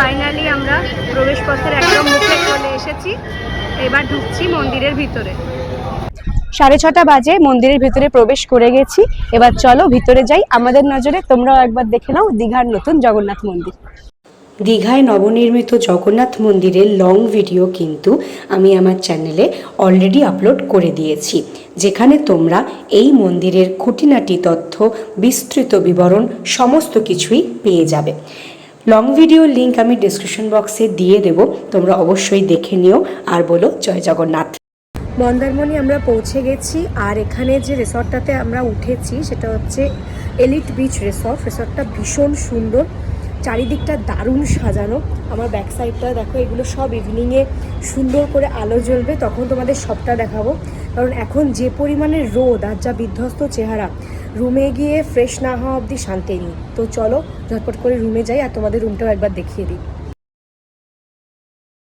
Finally আমরা প্রবেশপথের একদম মুখে চলে এসেছি। এবার ঢুকছি মন্দিরের ভিতরে। সাড়ে ছটা বাজে মন্দিরের ভিতরে প্রবেশ করে গেছি। এবার চলো ভিতরে যাই। আমাদের নজরে তোমরাও একবার দেখে নাও দীঘার নতুন জগন্নাথ মন্দির। দীঘায় নবনির্মিত জগন্নাথ মন্দিরের লং ভিডিও কিন্তু আমি আমার চ্যানেলে অলরেডি আপলোড করে দিয়েছি যেখানে তোমরা এই মন্দিরের খুঁটিনাটি তথ্য বিস্তৃত বিবরণ সমস্ত কিছুই পেয়ে যাবে। লং ভিডিও লিংক আমি ডিসক্রিপশন বক্সে দিয়ে দেব, তোমরা অবশ্যই দেখে নিও। আর বলো, জয় জগন্নাথ। মন্দারমণি আমরা পৌঁছে গেছি, আর এখানে যে রিসর্টটাতে আমরা উঠেছি, সেটা হচ্ছে এলিট বিচ রিসর্ট রিসর্টটা ভীষণ সুন্দর, চারিদিকটা দারুণ সাজানো। আমার ব্যাক সাইডটা দেখো, এগুলো সব ইভিনিংয়ে সুন্দর করে আলো জ্বলবে, তখন তোমাদের সবটা দেখাবো। কারণ এখন যে পরিমাণে রোদ আর যা বিধ্বস্ত চেহারা রুমে গিয়ে ফ্রেশ না হওয়া অবধি শান্তি নেই। তো চলো, ঝটপট করে রুমে যাই আর তোমাদের রুমটাও একবার দেখিয়ে দিই।